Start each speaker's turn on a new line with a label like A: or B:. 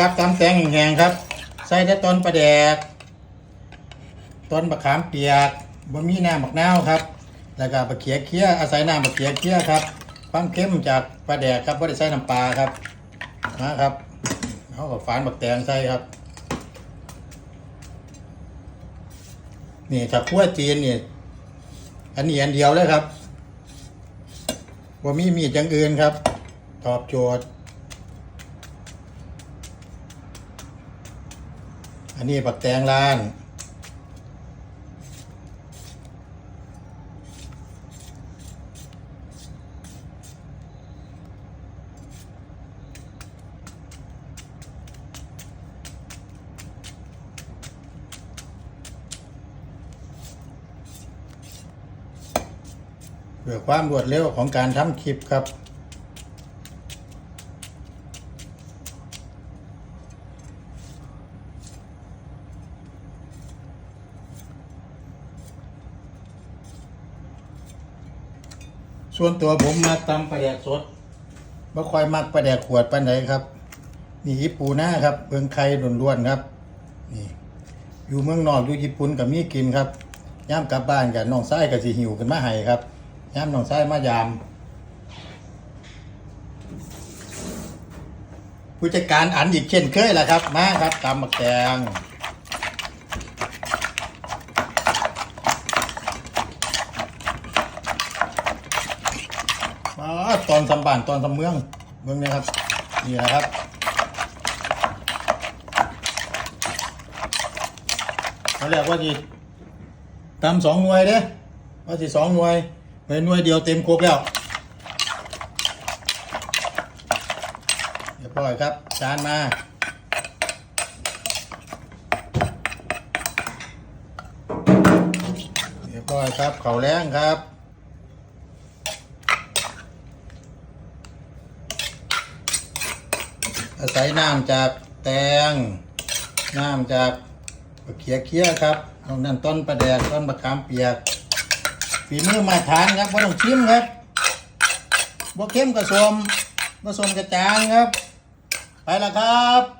A: ครับตำแตงแห้งๆครับ ใส่แต่ต้นปลาแดก ต้นมะขามเปียกบะมีน้ำมะนาวครับ แล้วก็บะเขียเคี้ยอาศัยน้ำบะเขียเคี้ยครับความเข้มจากปลาแดกครับไม่ได้ใส่น้ำปลาครับนะครับเขาก็ฝานบักแตงใส่ครับ นี่ถ้าคั่วจีนนี่อันนี้อันเดียวเลยครับบ่มีมีดอย่างอื่นครับ ตอบโจทย์ อันนี้ปักแตงล้านเพื่อความรวดเร็วของการทำคลิปครับ ส่วนตัวผมมาตำปลาแดกสดม่ค่อยมักปลาแดกขวดปานไหนครับ นี่ญี่ปูหน้าครับเบืองไข่ล้วนๆครับ นี่ อยู่เมืองนอกอยู่ญี่ปุ่นกับมีกินครับย่ามกลับบ้านกับน้องไส้กับสิหิวกันมาให้ครับย่ามน้องไส้มายาม ผู้จัดการอันอีกเช่นเคยแหละครับ มาครับตำมักแตง ตอนสำบานตอนสำเมืองเมืองนี้ครับ นี่แหละครับเขาเรียกว่าจีตำสองหน่วยเด้ว่าจีสองหน่วยเป็นหน่วยเดียวเต็มครบแล้วเรียบร้อยครับจานมาเรียบร้อยครับเขาแรงครับ อาศัยน้ำจากแตง น้ำจากเขียเคี้ยครับตรงนั้นต้นประแดกต้นมะขามเปียก ฝีมือมาทานครับไม่ต้องชิมครับบ่เข้มกระสมผสมกระจางครับ ไปแล้วครับ